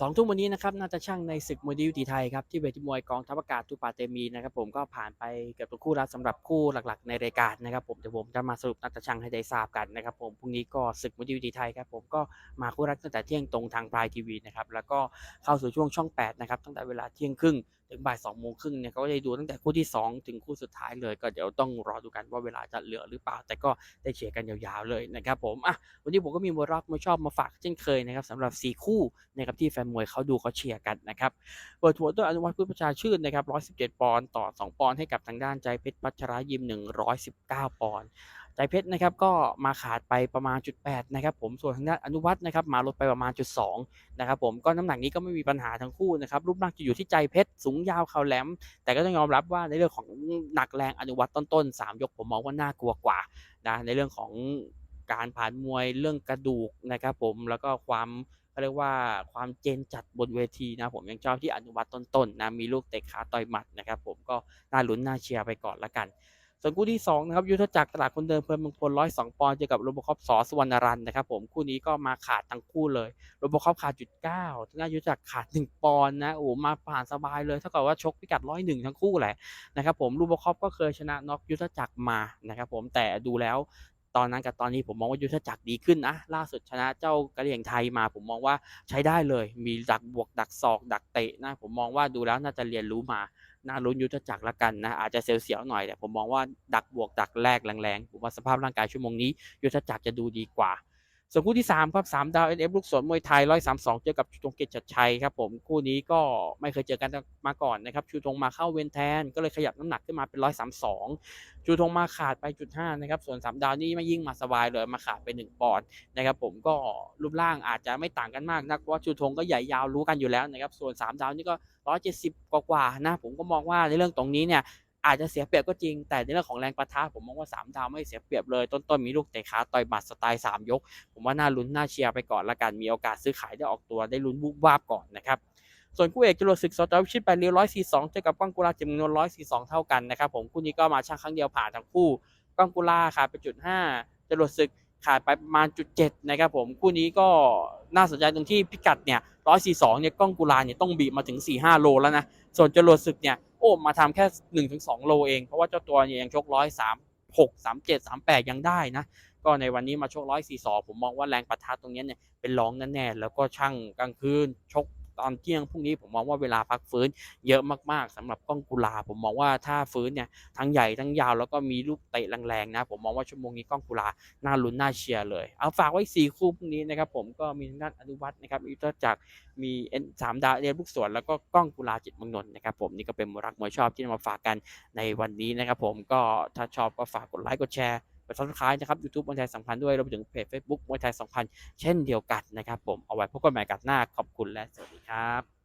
สองทุ่มวันนี้นะครับน่าจะช่างในศึกมวยดีวิถีไทยครับที่เวทีมวยกองทัพอากาศทุปาเตมีนะครับผมก็ผ่านไปเกือบทุกคู่แล้วสำหรับคู่หลักๆ ในรายการนะครับผมเดี๋ยวผมจะมาสรุปนัดช่างให้ได้ทราบกันนะครับผมพรุ่งนี้ก็ศึกมวยดีวิถีไทยครับผมก็มาคู่แรกตั้งแต่เที่ยงตรงทางพายทีวีนะครับแล้วก็เข้าสู่ช่วงช่อง8นะครับตั้งแต่เวลาเที่ยงครึ่งถึงบ่ายสองโมงครึ่งเนี่ยก็จะดูตั้งแต่คู่ที่ 2 ถึงคู่สุดท้ายเลย ก็เดี๋ยวต้องรอดูกันว่าเวลาจะเหลือหรือเปล่า แต่ก็ได้เชียร์กันยาวๆเลยนะครับผมอะวันนี้ผมก็มีมวยรักมวยชอบมาฝากเช่นเคยนะครับสำหรับ 4 คู่นะครับที่แฟนมวยเขาดูเขาเชียร์กันนะครับ เปิดหัวด้วยอนุวัฒน์พุทธประชาชื่นนะครับ117 ปอนด์ต่อ 2 ปอนด์ให้กับทางด้านใจเพชรพัชรยิม 119 ปอนด์ใจเพชรนะครับก็มาขาดไปประมาณจุด8นะครับผมส่วนทางด้านอนุวัฒน์นะครับมาลดไปประมาณจุด2นะครับผมก็น้ำหนักนี้ก็ไม่มีปัญหาทั้งคู่นะครับรูปร่างจะอยู่ที่ใจเพชรสูงยาวเข่าแหลม แต่ก็ต้องยอมรับว่าในเรื่องของหนักแรงอนุวัฒน์ต้นๆ3ยกผมมองว่าน่ากลัวกว่านะในเรื่องของการผ่านมวยเรื่องกระดูกนะครับผมแล้วก็ความ เรียกว่าความเจนจัดบนเวทีนะผมยังชอบที่อนุวัฒน์ต้นๆนะมีลูกเตะขาต่อยหมัดนะครับผมก็น่าลุ้นน่าเชียร์ไปก่อนละกัน ส่วนคู่ที่2นะครับยุทธจักรตลาดคนเดินเพลินเมืองพลร้อยสองปอนด์เจอกับโรบคอปสอสุวรรณรันนะครับผมคู่นี้ก็มาขาดทั้งคู่เลยโรบคอปขาดจุดเก้าทางด้านยุทธจักรขาดหนึ่งปอนด์นะโอ้มาผ่านสบายเลยเท่ากับว่าชกพิกัดร้อยหนึ่งทั้งคู่แหละนะครับผมโรบคอปก็เคยชนะน็อกยุทธจักรมานะครับผมแต่ดูแล้ว ตอนนั้นกับตอนนี้ผมมองว่ายุทธจักรดีขึ้นนะล่าสุดชนะเจ้ากระเหรี่ยงไทยมา ผมมองว่าใช้ได้เลย มีดักบวกดักศอก ดักเตะนะผมมองว่าดูแล้วน่าจะเรียนรู้มาน่าลุ้นยุทธจักรละกันนะอาจจะเสียวๆหน่อยแต่ผมมองว่าดักบวกดักแรกแรงๆผมว่าสภาพร่างกายชั่วโมงนี้ ยุทธจักรจะดูดีกว่า ส่วนคู่ที่3ครับ3ดาว NF ลูกสวนมวยไทย132เจอกับชูตงเกียรติชัดชัยครับผมคู่นี้ก็ไม่เคยเจอกันมาก่อนนะครับชูตงมาเข้าเวนแทน ก็เลยขยับน้ำหนักขึ้นมาเป็น132ชูตงมาขาดไปจุด5นะครับส่วน3ดาวนี่ไม่ยิ่งมาสบายเลยมาขาดไป1ปอนด์นะครับผมก็รูปร่างอาจจะไม่ต่างกันมากนักเพราะชูทงก็ใหญ่ยาวรู้กันอยู่แล้วนะครับส่วน3ดาวนี่ก็170กว่ากว่าๆนะผมก็มองว่าในเรื่องตรงนี้เนี่ย อาจจะเสียเปรียบก็จริง แต่ในเรื่องของแรงประทะผมมองว่า3ดาวไม่เสียเปรียบเลย ต้นๆมีลูกเตะขาต่อยหมัดสไตล์ 3 ยก ผมว่าน่าลุ้นน่าเชียร์ไปก่อนละกันมีโอกาสซื้อขายได้ออกตัวได้ลุ้นวุบวาบก่อนนะครับส่วนคู่เอกจรวดศึกสจวิชิตไปเรียว142เจอกับก้องกุลาจิมนวล142เท่ากันนะครับผมคู่นี้ก็มาช่างครั้งเดียวผ่านทั้งคู่ก้องกุลาขาดไปจุด5จรวดศึกขาดไปประมาณจุด7นะครับผมคู่นี้ก็น่าสนใจตรงที่พิกัดเนี่ย142เนี่ยก้องกุลาเนี่ยต้องบีบมาถึง4-5โลแล้วนะส่วนจรวดศึกเนี่ย โอ้มาทำแค่1นถึงสโลเอง เพราะว่าเจ้าตัวเนี่ยยังชกร้อยสามหกสามเจ็ดสามแปดยังได้นะ ก็ในวันนี้มาชกร้อยสี่สองผมมองว่าแรงประทะตรงนี้เนี่ยเป็นรองแน่ๆแล้วก็ช่างกลางคืนชก ตอนเที่ยงพรุ่งนี้ผมมองว่าเวลาพักฟื้นเยอะมากๆสำหรับก้องกุลา ผมมองว่าถ้าฟื้นเนี่ยทั้งใหญ่ทั้งยาวแล้วก็มีลูกเตะแรงๆนะผมมองว่าชั่วโมงนี้ก้องกุลาน่าลุ้นน่าเชียร์เลย เอาฝากไว้สี่คู่พรุ่งนี้นะครับผมก็มีทางด้านอนุวัฒน์นะครับยุทธจักมีเอ็นสามดาวเรียนลูกสวนแล้วก็กล้องกุลาจิตมังนนนะครับผมนี่ก็เป็นมรักมวยชอบที่นำมาฝากกันในวันนี้นะครับผมก็ถ้าชอบก็ฝากกดไลค์กดแชร์ ไปซับสไครต์นะครับยูทูบมวยไทยสัมพันธ์ด้วยรวมไปถึงเพจเฟซบุ๊กมวยไทยสัมพันธ์เช่นเดียวกันนะครับผมเอาไว้พบกันใหม่กับหน้าขอบคุณและสวัสดีครับ